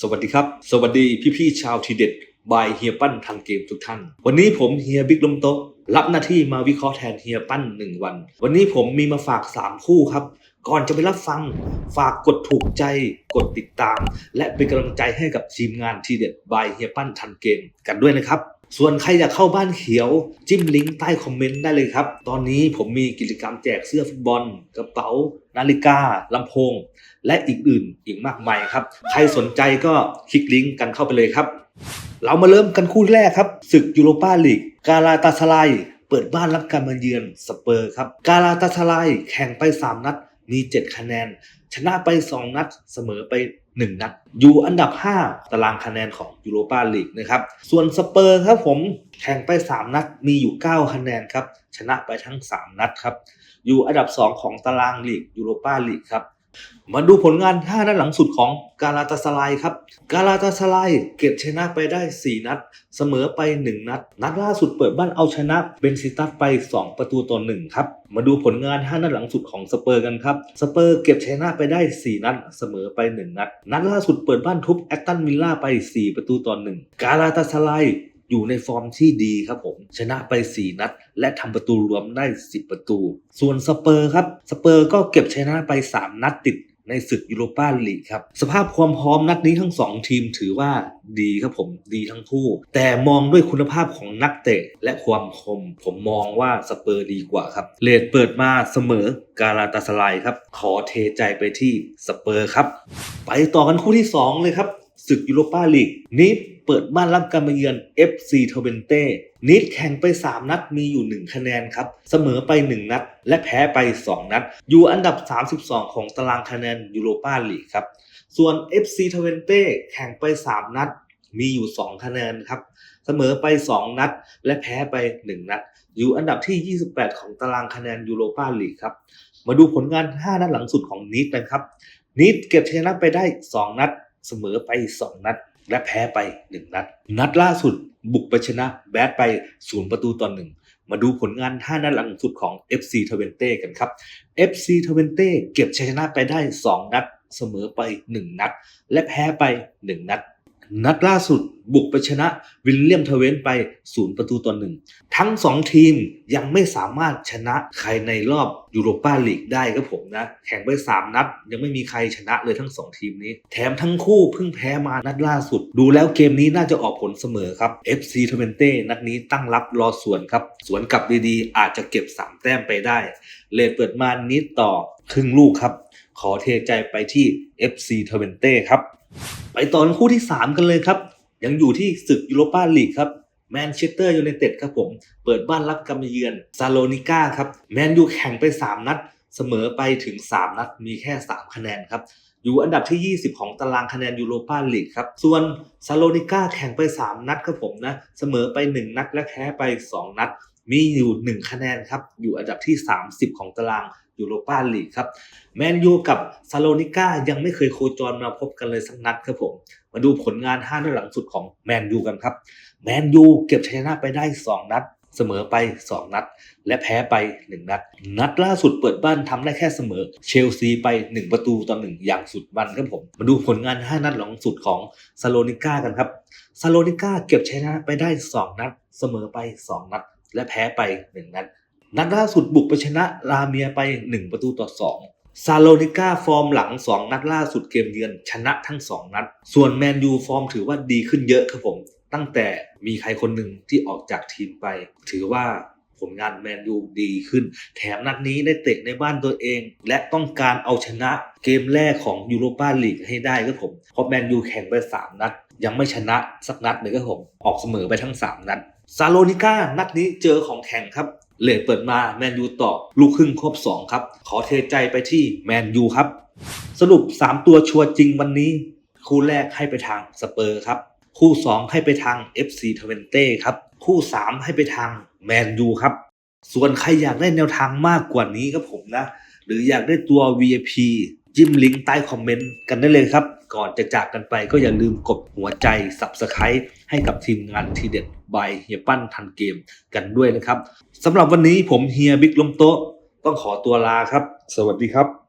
สวัสดีครับ สวัสดีพี่ๆชาวทีเด็ดบายเฮียปั้นทางเกมทุกท่าน วันนี้ผมเฮียบิ๊กลมโตรับหน้าที่มาวิเคราะห์แทนเฮียปั้นหนึ่งวัน วันนี้ผมมีมาฝาก 3 คู่ครับ ก่อนจะไปรับฟังฝากกดถูกใจ กดติดตาม และเป็นกำลังใจให้กับทีมงานทีเด็ดบายเฮียปั้นทันเกมกันด้วยนะครับ ส่วนใครอยากเข้าบ้านเขียว จิ้มลิงก์ใต้คอมเมนต์ได้เลยครับ ตอนนี้ผมมีกิจกรรมแจกเสื้อฟุตบอล กระเป๋า นาฬิกาลำโพง และอีกอื่นอีกมากมายครับ ใครสนใจก็คลิกลิงก์กันเข้าไปเลยครับ เรามาเริ่มกันคู่แรกครับศึกยูโรปาลีกกาลาตาสไลเปิดบ้านรับการมาเยือนสเปอร์ครับกาลาตาสไลแข่งไป 3 นัด มี 7 คะแนน ชนะไป 2 นัดเสมอไป 1 นัด อยู่อันดับ 5 ตารางคะแนนของยูโรปาลีกนะครับ ส่วนสเปอร์ครับผมแข่งไป 3 นัดมีอยู่ 9 คะแนนครับ ชนะไปทั้ง 3 นัดครับ อยู่อันดับ 2 ของตารางลีกยูโรปาลีกครับ มาดูผลงาน5นัดหลังสุดของกาลาตาสลายครับ กาลาตาสลายเก็บชนะไปได้ 4 นัด เสมอไป 1 นัด นัดล่าสุดเปิดบ้านเอาชนะเบนซิตัสไป 2 ประตูต่อ1ครับ มาดูผลงาน5นัดหลังสุดของสเปอร์กันครับ สเปอร์เก็บชนะไปได้ 4 นัด เสมอไป 1 นัด นัดล่าสุดเปิดบ้านทุบแอตตันวิลล่าไป 4 ประตูต่อ1กาลาตาสลาย อยู่ในฟอร์มที่ดีครับผม ชนะไป 4 นัด และทำประตูรวมได้ 10 ประตู ส่วนสเปอร์ครับสเปอร์ก็เก็บชนะไป 3 นัดติดในศึกยูโรปาลีกครับ สภาพความพร้อมนัดนี้ทั้ง 2 ทีมถือว่าดีครับผมดีทั้งคู่ แต่มองด้วยคุณภาพของนักเตะและความคม ผมมองว่าสเปอร์ดีกว่าครับเลดเปิดมาเสมอกาลาตาสลายครับ ขอเทใจไปที่สเปอร์ครับ ไปต่อกันคู่ที่ 2 เลยครับศึกยูโรปาลีกนิด เปิดบ้านรับการมาเยือน FC เทเวนเต้นิดแข่งไป 3 นัดมีอยู่ 1 คะแนนครับ เสมอไป 1 นัด และแพ้ไป 2 นัด อยู่อันดับ 32 ของตารางคะแนนยูโรปาลีกครับ ส่วน FC เทเวนเต้แข่งไป 3 นัดมีอยู่ 2 คะแนนครับ เสมอไป 2 นัด และแพ้ไป 1 นัด อยู่อันดับที่ 28 ของตารางคะแนนยูโรปาลีกครับ มาดูผลงาน 5 นัดหลังสุดของนิดนะครับนิดเก็บชนะไปได้ 2 นัด เสมอไป 2 นัด และแพ้ไป 1 นัด นัดล่าสุด บุกไปชนะแบดไป0ประตูต่อ1มาดูผลงาน 5 นัดหลังสุดของ FC t w e n t e กันครับ FC t w e n t e เก็บชัยชนะไปได้ 2 นัด เสมอไป 1 นัด และแพ้ไป 1 นัด นัดล่าสุดบุกไปชนะวิลเลียมเทเวนไป 0 ประตูต่อ1ทั้ง 2 ทีมยังไม่สามารถชนะใครในรอบยูโรปาลีกได้ครับผมนะ แข่งไป 3 นัด ยังไม่มีใครชนะเลยทั้ง 2 ทีมนี้ แถมทั้งคู่เพิ่งแพ้มานัดล่าสุด ดูแล้วเกมนี้น่าจะออกผลเสมอครับ FC t w e n t e นัดนี้ตั้งรับรอสวนครับ สวนกลับดีๆ อาจจะเก็บ 3 แต้มไปได้ เลดเปิดมานิดต่อครึ่งลูกครับ ขอเทใจไปที่ FC t w e n t e ครับ ไปตอนคู่ที่ 3 กันเลยครับ ยังอยู่ที่ศึกยูโรปาลีกครับแมนเชสเตอร์ยูไนเต็ดครับผม เปิดบ้านรับกำมเยือนซาโลนิก้าครับ แมนยูแข่งไป 3 นัด เสมอไปถึง 3 นัดมีแค่ 3 คะแนนครับ อยู่อันดับที่ 20 ของตารางคะแนนยูโรปาลีกครับ ส่วนซาโลนิก้าแข่งไป 3 นัดครับผมนะ เสมอไป 1 นัดและแพ้ไป 2 นัด มีอยู่ 1 คะแนนครับ อยู่อันดับที่ 30 ของตาราง ยูโรปาลีกครับแมนยูกับซาโลนิก้ายังไม่เคยโคจรมาพบกันเลยสักนัดครับผม มาดูผลงาน5นัดหลังสุดของแมนยูกันครับแมนยูเก็บชัยชนะไปได้ 2 นัด เสมอไป 2 นัด และแพ้ไป 1 นัด นัดล่าสุดเปิดบ้านทำได้แค่เสมอ เชลซีไป 1 ประตูต่อ1อย่างสุดมันครับผม มาดูผลงาน 5 นัดหลังสุดของซาโลนิก้ากันครับซาโลนิก้าเก็บชัยชนะไปได้ 2 นัด เสมอไป 2 นัด และแพ้ไป 1 นัด นัดล่าสุดบุกไปชนะลาเมียไป 1 ประตูต่อ 2 ซาโลนิก้าฟอร์มหลัง 2 นัดล่าสุดเกมเยือนชนะทั้ง 2 นัด ส่วนแมนยูฟอร์มถือว่าดีขึ้นเยอะครับผม ตั้งแต่มีใครคนหนึ่งที่ออกจากทีมไป ถือว่าผลงานแมนยูดีขึ้น แถมนัดนี้ได้เตะในบ้านตัวเอง และต้องการเอาชนะเกมแรกของยูโรปาลีกให้ได้ครับผม เพราะแมนยูแข่งไป 3 นัด ยังไม่ชนะสักนัดเลยครับผม ออกเสมอไปทั้ง 3 นัด ซาโลนิก้านัดนี้เจอของแข่งครับเลดเปิดมาแมนยูต่อลูกครึ่งครบ 2 ครับ ขอเทใจไปที่แมนยูครับ สรุป 3 ตัวชัวร์จริงวันนี้ คู่แรกให้ไปทางสเปอร์ครับ คู่ 2 ให้ไปทาง FC t w e n t e ครับ คู่ 3 ให้ไปทางแมนยูครับ ส่วนใครอยากได้แนวทางมากกว่านี้ครับผมนะ หรืออยากได้ตัว VIP จิ้มลิงก์ใต้คอมเมนต์กันได้เลยครับ ก่อนจะจากกันไปก็อย่าลืมกดหัวใจ Subscribe ให้กับทีมงานทีเด็ดบายเฮียปั้นทันเกมกันด้วยนะครับสำหรับวันนี้ผมเฮียบิ๊กลมโต๊ะต้องขอตัวลาครับ สวัสดีครับ